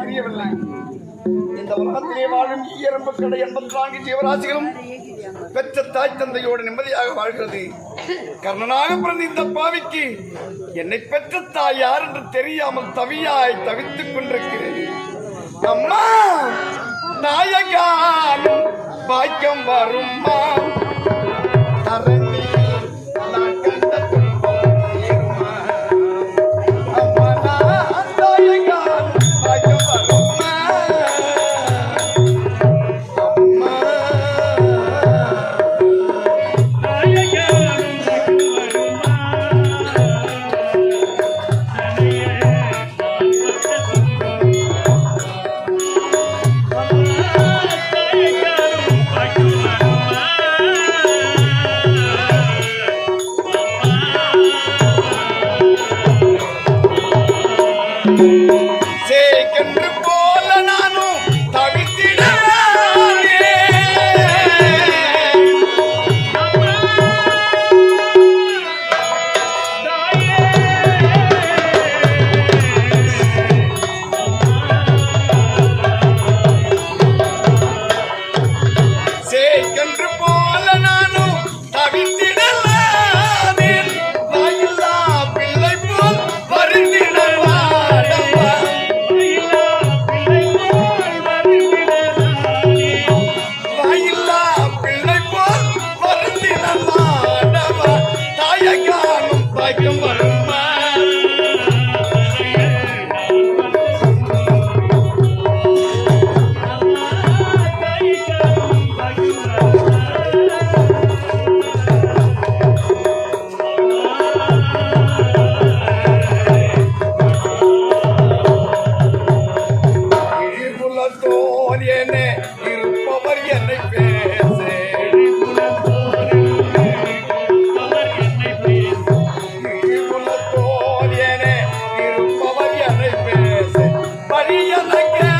தெரியவில்லை. இந்த உலகத்திலே வாழும் ஈயரம்பு கடை எண்பத்தி நான்கு ஜீவராசிகளும் பெற்ற தாய் தந்தையோடு நிம்மதியாக வாழ்கிறது. கர்ணனாக பிறந்த இந்த பாவிக்கு என்னை பெற்ற தாய் யார் என்று தெரியாமல் தவியாய் தவித்துக் கொண்டிருக்கிறேன் அம்மா நாயகானும் பாய்க்கம் வரும்மா. என்னை பேசே இழிகுலத்தோர் என இருப்பவர் என்னை பேசே. பரியனக்கே